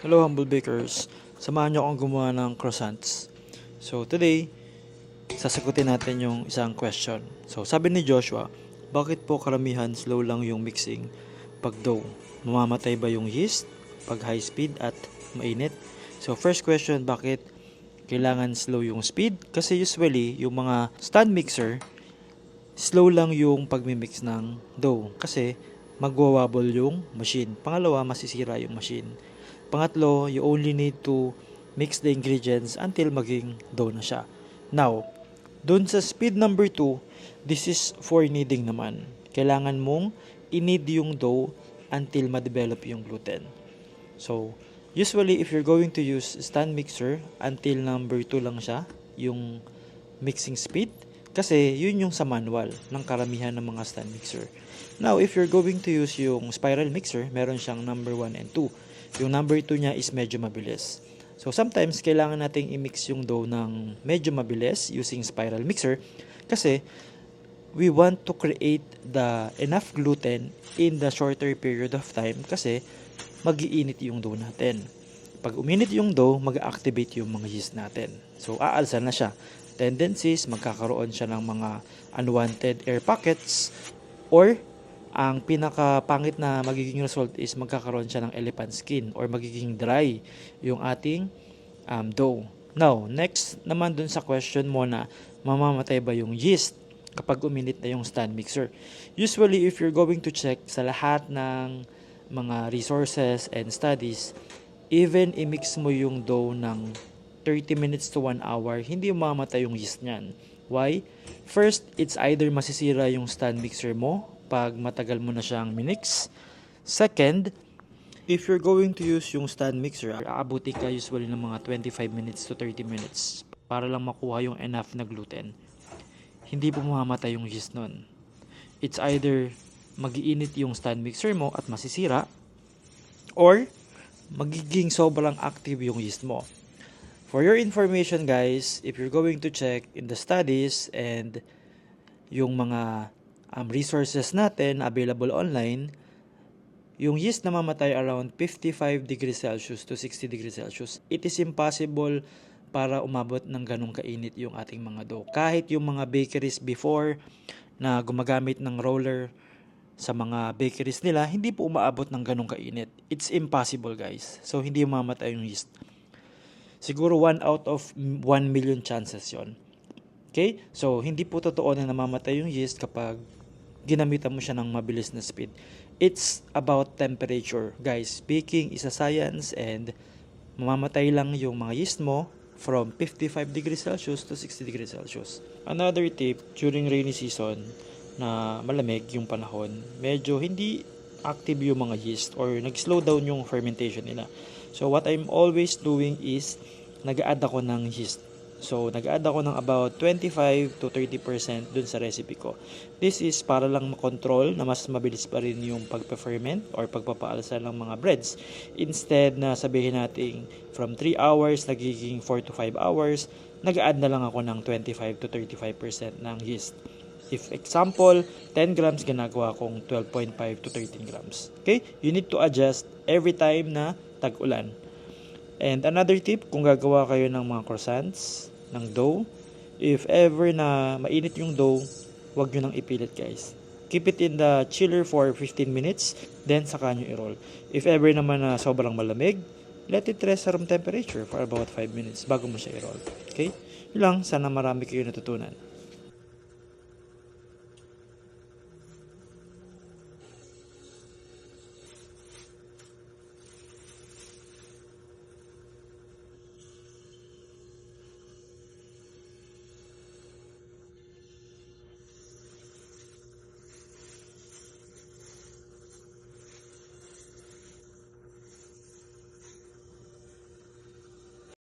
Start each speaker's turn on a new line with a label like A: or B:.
A: Hello Humble Bakers, samahan niyo akong gumawa ng croissants. So today, sasagutin natin yung isang question. So sabi ni Joshua, bakit po karamihan slow lang yung mixing pag dough? Mamamatay ba yung yeast pag high speed at mainit? So first question, bakit kailangan slow yung speed? Kasi usually, yung mga stand mixer, slow lang yung pagmimix ng dough. Kasi magwawabble yung machine. Pangalawa, masisira yung machine. Pangatlo, you only need to mix the ingredients until maging dough na siya. Now, dun sa speed number 2, this is for kneading naman. Kailangan mong i-knead yung dough until ma-develop yung gluten. So, usually if you're going to use stand mixer, until number 2 lang siya, yung mixing speed. Kasi yun yung sa manual ng karamihan ng mga stand mixer. Now, if you're going to use yung spiral mixer, meron siyang number 1 and 2. Yung number 2 niya is medyo mabilis. So sometimes kailangan nating i-mix yung dough ng medyo mabilis using spiral mixer kasi we want to create the enough gluten in the shorter period of time kasi magiinit yung dough natin. Pag uminit yung dough, mag-activate yung mga yeast natin. So aalsa na siya. Tendencies, magkakaroon siya ng mga unwanted air pockets or ang pinakapangit na magiging result is magkakaroon siya ng elephant skin or magiging dry yung ating um, dough. Now, next naman dun sa question mo na mamamatay ba yung yeast kapag uminit na yung stand mixer. Usually, if you're going to check sa lahat ng mga resources and studies, even i-mix mo yung dough ng 30 minutes to 1 hour, hindi mamamatay yung yeast niyan. Why? First, it's either masisira yung stand mixer mo pag matagal mo na siyang minix. Second, if you're going to use yung stand mixer, aabuti ka usually ng mga 25 minutes to 30 minutes para lang makuha yung enough na gluten. Hindi po mamamatay yung yeast nun. It's either magiinit yung stand mixer mo at masisira or magiging sobrang active yung yeast mo. For your information guys, if you're going to check in the studies and yung mga um, resources natin available online, yung yeast na mamatay around 55 degrees Celsius to 60 degrees Celsius. It is impossible para umabot ng ganong kainit yung ating mga dough. Kahit yung mga bakeries before na gumagamit ng roller sa mga bakeries nila, hindi po umaabot ng ganong kainit. It's impossible guys. So hindi mamatay yung yeast. Siguro 1 out of 1 million chances yon. Okay? So, hindi po totoo na namamatay yung yeast kapag ginamitan mo siya ng mabilis na speed. It's about temperature. Guys, baking is a science and mamamatay lang yung mga yeast mo from 55 degrees Celsius to 60 degrees Celsius. Another tip, during rainy season na malamig yung panahon, medyo hindi active yung mga yeast or nag-slow down yung fermentation nila. So what I'm always doing is nag-add ako ng yeast. So nag-add ako ng about 25 to 30% dun sa recipe ko. This is para lang makontrol na mas mabilis pa rin yung pagpe-ferment or pagpapaalsa ng mga breads. Instead na sabihin natin from 3 hours nagiging 4 to 5 hours, nag-add na lang ako ng 25 to 35% ng yeast. If example, 10 grams, ginagawa kong 12.5 to 13 grams. Okay? You need to adjust every time na tag-ulan. And another tip, kung gagawa kayo ng mga croissants, ng dough, if ever na mainit yung dough, huwag nyo nang ipilit guys. Keep it in the chiller for 15 minutes, then saka nyo i-roll. If ever naman na sobrang malamig, let it rest sa room temperature for about 5 minutes bago mo siya i-roll. Okay? Yun lang, sana marami kayo natutunan.